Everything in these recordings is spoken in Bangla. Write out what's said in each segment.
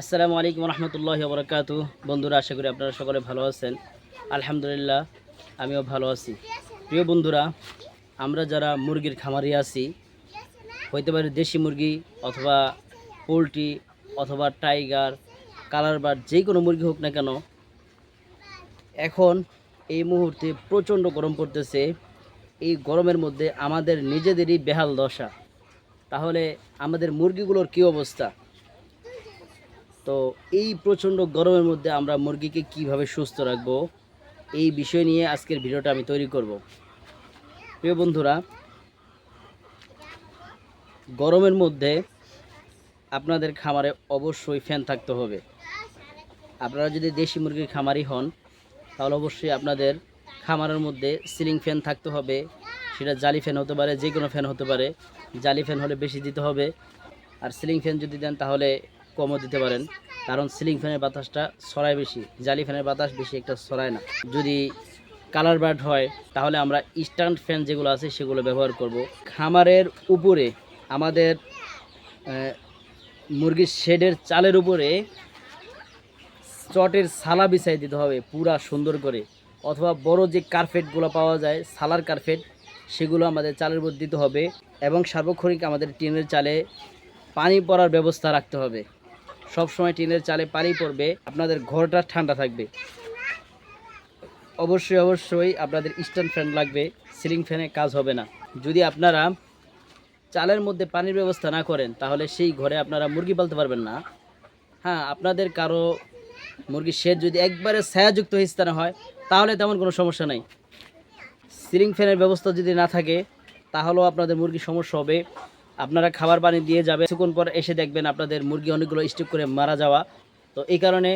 আসসালামু আলাইকুম রহমতুল্লাহ বরকাতু বন্ধুরা, আশা করি আপনারা সকলে ভালো আছেন। আলহামদুলিল্লাহ, আমিও ভালো আছি। প্রিয় বন্ধুরা, আমরা যারা মুরগির খামারি আছি, হইতে পারে দেশি মুরগি অথবা পোলট্রি অথবা টাইগার, কালার বার্ড, যে কোনো মুরগি হোক না কেন, এখন এই মুহূর্তে প্রচণ্ড গরম পড়তেছে। এই গরমের মধ্যে আমাদের নিজেদেরই বেহাল দশা। তাহলে আমাদের মুরগিগুলোর কী অবস্থা? তো এই প্রচণ্ড গরমের মধ্যে আমরা মুরগিকে কীভাবে সুস্থ রাখব, এই বিষয় নিয়ে আজকের ভিডিওটা আমি তৈরি করব। প্রিয় বন্ধুরা, গরমের মধ্যে আপনাদের খামারে অবশ্যই ফ্যান থাকতে হবে। আপনারা যদি দেশি মুরগির খামারি হন, তাহলে অবশ্যই আপনাদের খামারের মধ্যে সিলিং ফ্যান থাকতে হবে, সেটা জালি ফ্যান হতে পারে যে কোনো ফ্যান হতে পারে। জালি ফ্যান হলে বেশি দিতে হবে, আর সিলিং ফ্যান যদি দেন তাহলে কমও দিতে পারেন। কারণ সিলিং ফ্যানের বাতাসটা ছড়ায় বেশি, জালি ফ্যানের বাতাস বেশি একটা ছড়ায় না। যদি কালার বার্ড হয়, তাহলে আমরা স্ট্যান্ড ফ্যান যেগুলো আছে সেগুলো ব্যবহার করব। খামারের উপরে, আমাদের মুরগির শেডের চালের উপরে চটের সালা বিছাই দিতে হবে পুরা সুন্দর করে। অথবা বড় যে কার্পেটগুলো পাওয়া যায়, সালার কার্পেট সেগুলো আমাদের চালের উপর দিতে হবে এবং সার্বক্ষণিক আমাদের টিনের চালে পানি পড়ার ব্যবস্থা রাখতে হবে। সব সময় টিনের চালে পানি পড়বে, আপনাদের ঘরটা ঠান্ডা থাকবে। অবশ্যই অবশ্যই আপনাদের স্ট্যান্ড ফ্যান লাগবে, সিলিং ফ্যানে কাজ হবে না। যদি আপনারা চালের মধ্যে পানির ব্যবস্থা না করেন, তাহলে সেই ঘরে আপনারা মুরগি পালতে পারবেন না। হ্যাঁ আপনাদের কারও মুরগির শেড যদি একবারে ছায়াযুক্ত স্থানে হয়, তাহলে তেমন কোনো সমস্যা নাই। সিলিং ফ্যানের ব্যবস্থা যদি না থাকে, তাহলেও আপনাদের মুরগির সমস্যা হবে। আপনারা খাবার পানি দিয়ে যাবে কিছুক্ষণ পর এসে দেখবেন আপনাদের মুরগি অনেকগুলো স্টিক করে মারা যাওয়া। তো এই কারণে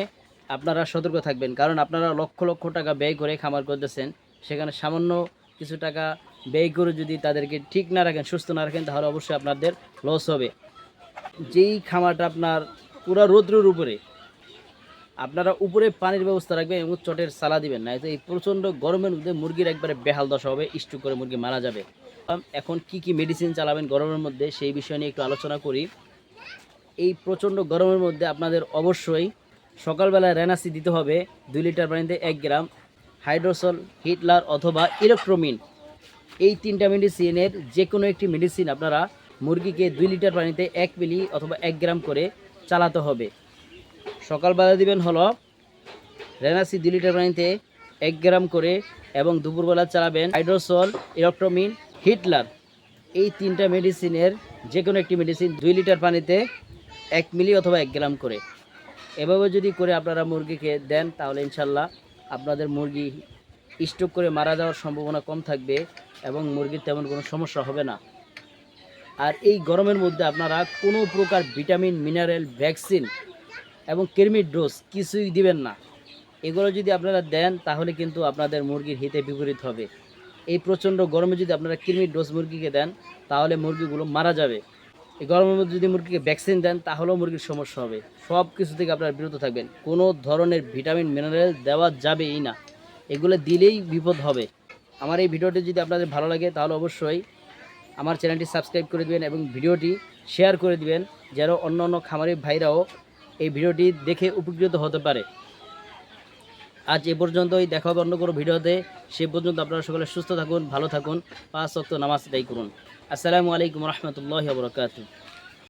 আপনারা সতর্ক থাকবেন। কারণ আপনারা লক্ষ লক্ষ টাকা ব্যয় করে খামার করতেছেন। সেখানে সামান্য কিছু টাকা ব্যয় করে যদি তাদেরকে ঠিক না রাখেন, সুস্থ না রাখেন, তাহলে অবশ্যই আপনাদের লস হবে। যেই খামারটা আপনার পুরো রৌদ্রের উপরে, আপনারা উপরে পানির ব্যবস্থা রাখবেন এবং চটের সালা দিবেন। না এই প্রচণ্ড গরমের মধ্যে মুরগির একবারে বেহাল দশা হবে স্ট্রোক করে মুরগি মারা যাবে। এখন কি কি মেডিসিন চালাবেন গরমের মধ্যে সেই বিষয় নিয়ে একটু আলোচনা করি। এই প্রচণ্ড গরমের মধ্যে আপনাদের অবশ্যই সকালবেলায় রেনাসি দিতে হবে দুই লিটার পানিতে এক গ্রাম হাইড্রোসল, হিটলার অথবা ইলেকট্রোমিন। এই তিনটা মেডিসিনের যে কোনো একটি মেডিসিন আপনারা মুরগিকে দুই লিটার পানিতে এক মিলি অথবা এক গ্রাম করে চালাতে হবে। সকালবেলা দিবেন হলো রেনাসি দুই লিটার পানিতে এক গ্রাম করে এবং দুপুরবেলা চালাবেন হাইড্রোসল, ইলেকট্রোমিন হিটলার। এই তিনটা মেডিসিনের যে কোনো একটি মেডিসিন দুই লিটার পানিতে এক মিলি অথবা এক গ্রাম করে। এভাবে যদি করে আপনারা মুরগিকে দেন, তাহলে ইনশাল্লাহ আপনাদের মুরগি স্ট্রোক করে মারা যাওয়ার সম্ভাবনা কম থাকবে এবং মুরগির তেমন কোনো সমস্যা হবে না। আর এই গরমের মধ্যে আপনারা কোনো প্রকার ভিটামিন মিনারেল ভ্যাকসিন এবং কৃমির ডোজ কিছুই দিবেন না। এগুলো যদি আপনারা দেন, তাহলে কিন্তু আপনাদের মুরগির হিতে বিপরীত হবে। এই প্রচণ্ড গরমে যদি আপনারা কৃমির ডোজ মুরগিকে দেন, তাহলে মুরগিগুলো মারা যাবে। এই গরমের মধ্যে যদি মুরগিকে ভ্যাকসিন দেন, তাহলেও মুরগির সমস্যা হবে। সব কিছু থেকে আপনারা বিরত থাকবেন। কোনো ধরনের ভিটামিন মিনারেল দেওয়া যাবেই না। এগুলো দিলেই বিপদ হবে। আমার এই ভিডিওটি যদি আপনাদের ভালো লাগে, তাহলে অবশ্যই আমার চ্যানেলটি সাবস্ক্রাইব করে দিবেন এবং ভিডিওটি শেয়ার করে দিবেন, যেন অন্য অন্য খামারি ভাইরাও এই ভিডিওটি দেখে উপকৃত হতে পারে। আজ এ পর্যন্তই, দেখা হবে অন্য কোনো ভিডিওতে। সে পর্যন্ত আপনারা সকলে সুস্থ থাকুন, ভালো থাকুন, পাঁচ শক্ত নামাজ দায়ী করুন। আসসালামু আলাইকুম রহমতুল্লাহ বরকাত